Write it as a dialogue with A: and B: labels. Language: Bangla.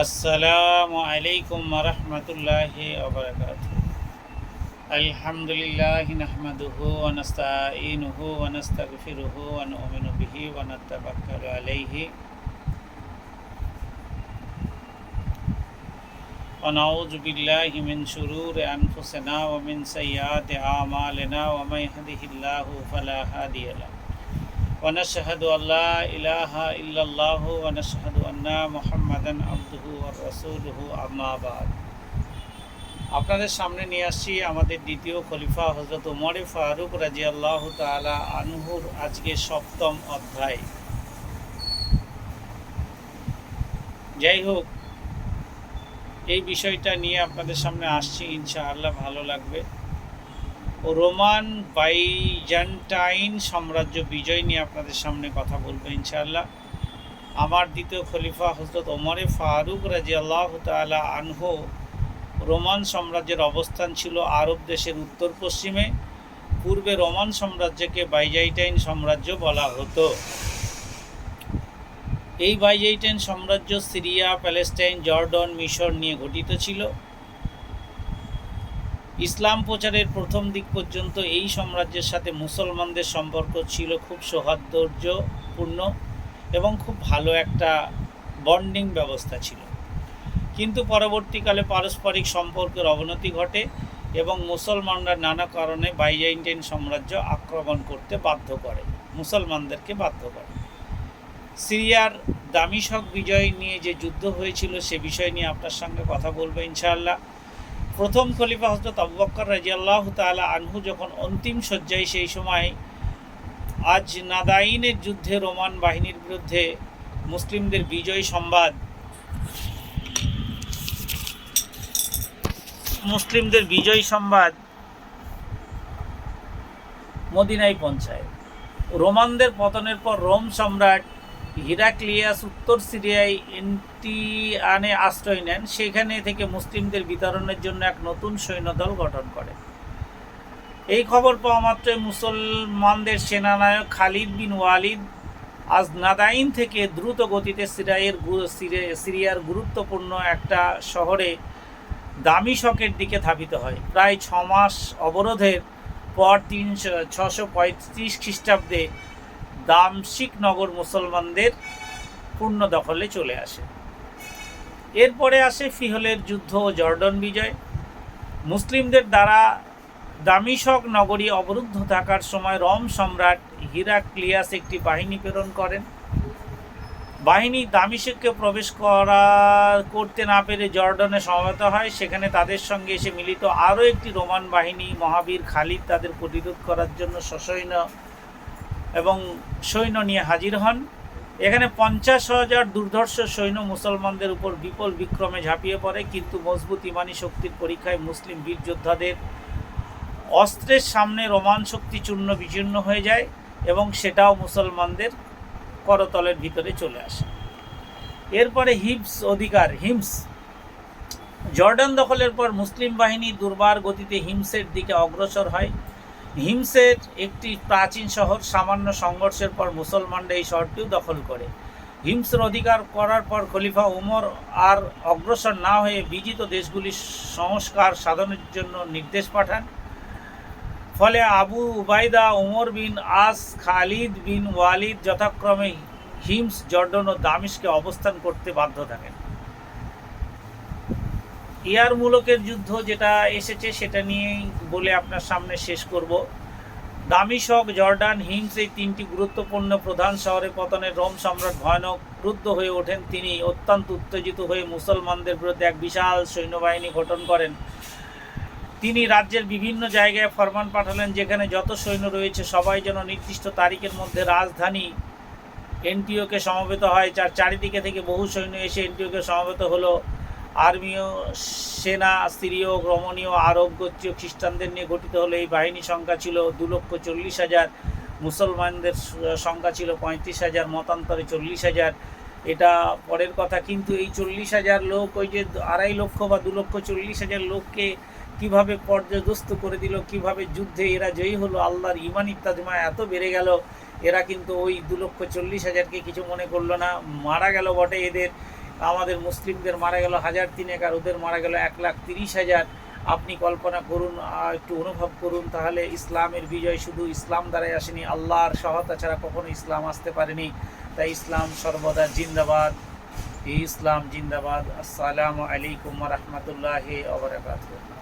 A: السلام علیکم ورحمۃ اللہ وبرکاتہ۔ الحمد للہ نحمد ونستعین ونستغفر ونؤمن به ونتبکر علیہ۔ ونعوذ باللہ من شرور انفسنا ومن سیئات اعمالنا ومن يهده الله فلا هادي له۔ ونشهد أن لا إله إلا الله ونشهد أن محمدا عبده ورسوله أما بعد আপনাদের সামনে নিয়ে আসছি আমাদের দ্বিতীয় খলিফা হজরত উমরে ফারুক রাজি আল্লাহ তালা আনহুর আজকে সপ্তম অধ্যায় যাই হোক এই বিষয়টা নিয়ে আপনাদের সামনে আসছি ইনশাআল্লাহ ভালো লাগবে রোমান বাইজান্টাইন সাম্রাজ্য বিজয় নিয়ে আপনাদের সামনে কথা বলব ইনশাআল্লাহ। আমার দ্বিতীয় খলিফা হজরত ওমরে ফারুক রাজি আল্লাহ তালা আনহু রোমান সাম্রাজ্যের অবস্থান ছিল আরব দেশের উত্তর পশ্চিমে পূর্বে রোমান সাম্রাজ্যকে বাইজাইটাইন সাম্রাজ্য বলা হতো। এই বাইজাইটাইন সাম্রাজ্য সিরিয়া, প্যালেস্টাইন, জর্ডন, মিশর নিয়ে গঠিত ছিল। ইসলাম প্রচারের প্রথম দিক পর্যন্ত এই সাম্রাজ্যের সাথে মুসলমানদের সম্পর্ক ছিল খুব সৌহার্দ্যপূর্ণ এবং খুব ভালো একটা বন্ডিং ব্যবস্থা ছিল। কিন্তু পরবর্তীকালে পারস্পরিক সম্পর্কের অবনতি ঘটে এবং মুসলমানরা নানা কারণে বাইজাইন্টাইন সাম্রাজ্য আক্রমণ করতে বাধ্য করে, মুসলমানদেরকে বাধ্য করে। সিরিয়ার দামিশক বিজয় নিয়ে যে যুদ্ধ হয়েছিল সে বিষয় নিয়ে আপনার সঙ্গে কথা বলব ইনশাআল্লাহ। প্রথম খলিফা হজরত আবু বক্কর রাজিয়াল্লাহ তালা আনহু যখন অন্তিম শয্যায় সেই সময় আজ নাদাইনের যুদ্ধে রোমান বাহিনীর বিরুদ্ধে মুসলিমদের বিজয় সংবাদ, মুসলিমদের বিজয় সংবাদ মদিনায় পৌঁছায়। রোমানদের পতনের পর রোম সম্রাট হিরাক্লিয়াস উত্তর সিরিয়ায় এন্টিয়ানে আশ্রয় নেন, সেখানে থেকে মুসলিমদের বিতরণের জন্য এক নতুন সৈন্যদল গঠন করে। এই খবর পাওয়া মাত্রই মুসলমানদের সেনানায়ক খালিদ বিন ওয়ালিদ আজ নাদাইন থেকে দ্রুত গতিতে সিরিয়ার সিরিয়ার গুরুত্বপূর্ণ একটা শহরে দামিশকের দিকে ধাবিত হয়। প্রায় ছ মাস অবরোধের পর তিনশো, ছশো পঁয়ত্রিশ খ্রিস্টাব্দে দামশিক নগর মুসলমানদের পূর্ণ দখলে চলে আসে। এরপরে আসে ফিহলের যুদ্ধ ও জর্ডন বিজয়। মুসলিমদের দ্বারা দামিশক নগরী অবরুদ্ধ থাকার সময় রম সম্রাট হিরাক্লিয়াস একটি বাহিনী প্রেরণ করেন। বাহিনী দামিশককে প্রবেশ করা করতে না পেরে জর্ডনে সমবেত হয়। সেখানে তাদের সঙ্গে এসে মিলিত আরও একটি রোমান বাহিনী মহাবীর খালিদ তাদের প্রতিরোধ করার জন্য সসৈন্য এবং সৈন্য নিয়ে হাজির হন। এখানে পঞ্চাশ হাজার দুর্ধর্ষ সৈন্য মুসলমানদের উপর বিপুল বিক্রমে ঝাঁপিয়ে পড়ে, কিন্তু মজবুত ইমানি শক্তির পরীক্ষায় মুসলিম বীর যোদ্ধাদের অস্ত্রের সামনে রোমান শক্তি চূর্ণ বিচূর্ণ হয়ে যায় এবং সেটাও মুসলমানদের করতলের ভিতরে চলে আসে। এরপরে হিমস অধিকার হিমস জর্ডান দখলের পর মুসলিম বাহিনী দুর্বার গতিতে হিমসের দিকে অগ্রসর হয়। হিমসের একটি প্রাচীন শহর সামান্য সংঘর্ষের পর মুসলমানরা এই শহরটিও দখল করে। হিমসের অধিকার করার পর খলিফা উমর আর অগ্রসর না হয়ে বিজিত দেশগুলির সংস্কার সাধনের জন্য নির্দেশ পাঠান। ফলে আবু উবাইদা উমর বিন আস, খালিদ বিন ওয়ালিদ যথাক্রমে হিমস, জর্ডন ও দামিশকে অবস্থান করতে বাধ্য থাকেন। ইয়ার মূলকের যুদ্ধ যেটা এসেছে সেটা নিয়েই বলে আপনার সামনে শেষ করব। দামিশক জর্ডান হিমস এই তিনটি গুরুত্বপূর্ণ প্রধান শহরে পতনের রোম সম্রাট ভয়ানক ক্রুদ্ধ হয়ে ওঠেন। তিনি অত্যন্ত উত্তেজিত হয়ে মুসলমানদের বিরুদ্ধে এক বিশাল সৈন্যবাহিনী গঠন করেন। তিনি রাজ্যের বিভিন্ন জায়গায় ফরমান পাঠালেন, যেখানে যত সৈন্য রয়েছে সবাই যেন নির্দিষ্ট তারিখের মধ্যে রাজধানী এনটিওকে সমবেত হয়। যার চারিদিকে থেকে বহু সৈন্য এসে এনটিওকে সমবেত হলো। আর্মীয় সেনা, সিরীয়, রমণীয় আরব গোত্রীয় খ্রিস্টানদের নিয়ে গঠিত হলো। এই বাহিনী সংখ্যা ছিল দু লক্ষ চল্লিশ হাজার। মুসলমানদের সংখ্যা ছিল পঁয়ত্রিশ হাজার, মতান্তরে চল্লিশ হাজার। এটা পরের কথা, কিন্তু এই চল্লিশ হাজার লোক, ওই যে আড়াই লক্ষ বা দু লক্ষ চল্লিশ হাজার লোককে কীভাবে পর্যদস্ত করে দিল, কীভাবে যুদ্ধে এরা জয়ী হলো, আল্লাহর ইমান ইত্যাদিমা এত বেড়ে গেল, এরা কিন্তু ওই দু লক্ষ চল্লিশ হাজারকে কিছু মনে করল না। মারা গেল বটে এদের। আমাদের মুসলিমদের মারা গেল হাজার তিনেক আর ওদের মারা গেল এক লাখ তিরিশ হাজার। আপনি কল্পনা করুন একটু অনুভব করুন, তাহলে ইসলামের বিজয় শুধু ইসলাম দ্বারাই আসেনি, আল্লাহর সহায়তা ছাড়া কখনো ইসলাম আসতে পারেনি। তাই ইসলাম সর্বদা জিন্দাবাদ। ইসলাম জিন্দাবাদ। আসসালামু আলাইকুম রহমতুল্লাহ ওবরাকাতুহ